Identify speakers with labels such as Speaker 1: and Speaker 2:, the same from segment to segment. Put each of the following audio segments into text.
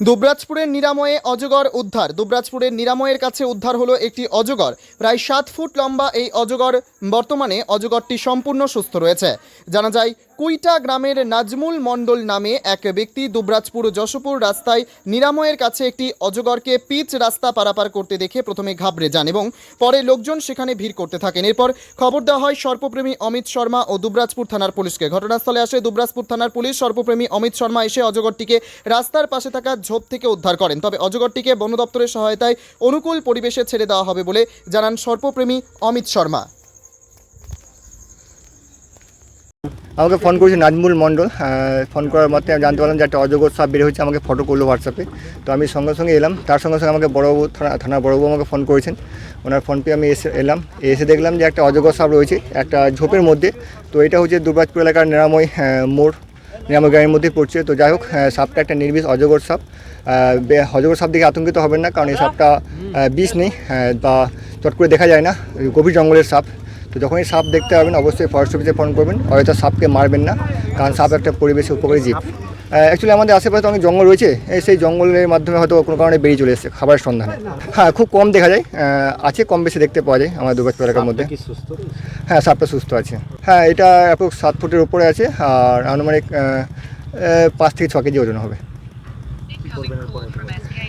Speaker 1: দুবরাজপুরের নিরাময়ে অজগর উদ্ধার। দুবরাজপুরের নিরাময়ের কাছে উদ্ধার হলো একটি অজগর। প্রায় সাত ফুট লম্বা এই অজগর বর্তমানে অজগরটি সম্পূর্ণ সুস্থ রয়েছে। জানা যায়, কুইটা গ্রামের নাজমুল মণ্ডল নামে এক ব্যক্তি দুবরাজপুর যশোপুর রাস্তায় নিরাময়ের কাছে একটি অজগরকে পিচ রাস্তা পারাপার করতে দেখে প্রথমে ঘাবড়ে যান এবং পরে লোকজন সেখানে ভিড় করতে থাকেন। এরপর খবর দেওয়া হয়, সর্পপ্রেমী অমিত শর্মা ও দুবরাজপুর থানার পুলিশকে। ঘটনাস্থলে আসে দুবরাজপুর থানার পুলিশ। সর্পপ্রেমী অমিত শর্মা এসে অজগরটিকে রাস্তার পাশে থাকা ঝোপ থেকে উদ্ধার করেন। তবে অজগরটিকে বন দপ্তরের সহায়তায় অনুকূল পরিবেশে ছেড়ে দেওয়া হবে বলে জানান সর্পপ্রেমী অমিত শর্মা।
Speaker 2: আমাকে ফোন করেছে নাজমুল মণ্ডল। ফোন করার মাত্রে আমি জানতে পারলাম যে একটা অজগর সাপ বের হয়েছে, আমাকে ফটো করল হোয়াটসঅ্যাপে তো আমি সঙ্গে সঙ্গে এলাম। তার সঙ্গে সঙ্গে আমাকে বড়বাবু, থানা, থানার বড়বাবু আমাকে ফোন করেছেন। ওনার ফোন পেয়ে আমি এসে, এলাম। এসে দেখলাম যে একটা অজগর সাপ রয়েছে, একটা ঝোপের মধ্যে। তো এটা হচ্ছে দুবরাজপুর এলাকার নিরাময় মোড়। গ্রামের মধ্যে পড়ছে। তো যাই হোক সাপটা একটা নির্বিষ অজগর সাপ। অজগর সাপ দেখে আতঙ্কিত হবেন না, কারণ এই সাপটা বিষ নেই বা চট করে দেখা যায় না গভীর জঙ্গলের সাপ। তো যখনই সাপ দেখতে পাবেন, অবশ্যই ফরেস্ট অফিসে ফোন করবেন। অযথা সাপকে মারবেন না, কারণ সাপ একটা পরিবেশে উপকারী জীব। অ্যাকচুয়ালি আমাদের আশেপাশে অনেক জঙ্গল রয়েছে সেই জঙ্গলের মাধ্যমে হয়তো কোনো কারণে বেরিয়ে চলে এসেছে খাবারের সন্ধানে। হ্যাঁ খুব কম দেখা যায় আছে কম বেশি দেখতে পাওয়া যায় আমাদের দুর্গাপুর এলাকার মধ্যে। হ্যাঁ সাপটা সুস্থ আছে। হ্যাঁ এটা অ্যাপ্রক্স সাত ফুটের উপরে আছে আর আনুমানিক পাঁচ থেকে ছ কেজি ওজন হবে।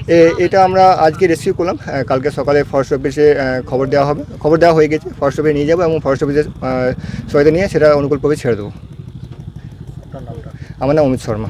Speaker 2: এ- এটা আমরা আজকে রেস্কিউ করলাম কালকে সকালে ফরেস্ট অফিসে খবর দেওয়া হবে খবর দেওয়া হয়ে গেছে ফরেস্ট অফিসে নিয়ে যাব এবং ফরেস্ট অফিসে সহায়তা নিয়ে সেটা অনুকূলভাবে ছেড়ে দেবো। আমার নাম অমিত শর্মা।